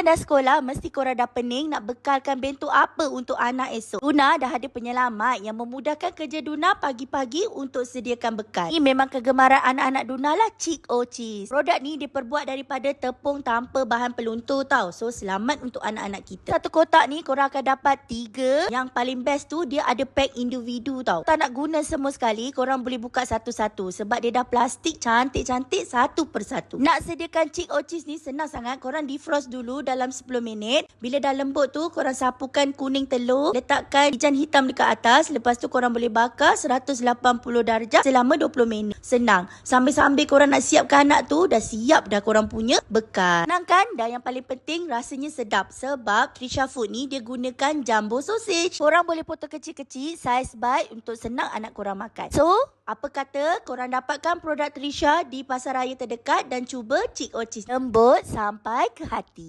kan dah sekolah, mesti korang dah pening nak bekalkan bento apa untuk anak esok. Duna dah ada penyelamat yang memudahkan kerja Duna pagi-pagi untuk sediakan bekal. Ini memang kegemaran anak-anak Duna lah, Chick O Cheese. Produk ni diperbuat daripada tepung tanpa bahan peluntur tau. So, selamat untuk anak-anak kita. Satu kotak ni korang akan dapat tiga. Yang paling best tu, dia ada pack individu tau. Tak nak guna semua sekali, korang boleh buka satu-satu. Sebab dia dah plastik cantik-cantik satu persatu. Nak sediakan Chick O Cheese ni senang sangat. Korang defrost dulu dalam 10 minit. Bila dah lembut tu, korang sapukan kuning telur. Letakkan ijan hitam dekat atas. Lepas tu korang boleh bakar 180 darjah selama 20 minit. Senang. Sambil-sambil korang nak siapkan anak tu, dah siap dah korang punya bekal. Senang kan? Dan yang paling penting, rasanya sedap. Sebab Trisha Food ni dia gunakan jumbo sausage. Korang boleh potong kecil-kecil, size bite untuk senang anak korang makan. So, apa kata korang dapatkan produk Trisha di pasar raya terdekat dan cuba Chick O Cheese. Lembut sampai ke hati.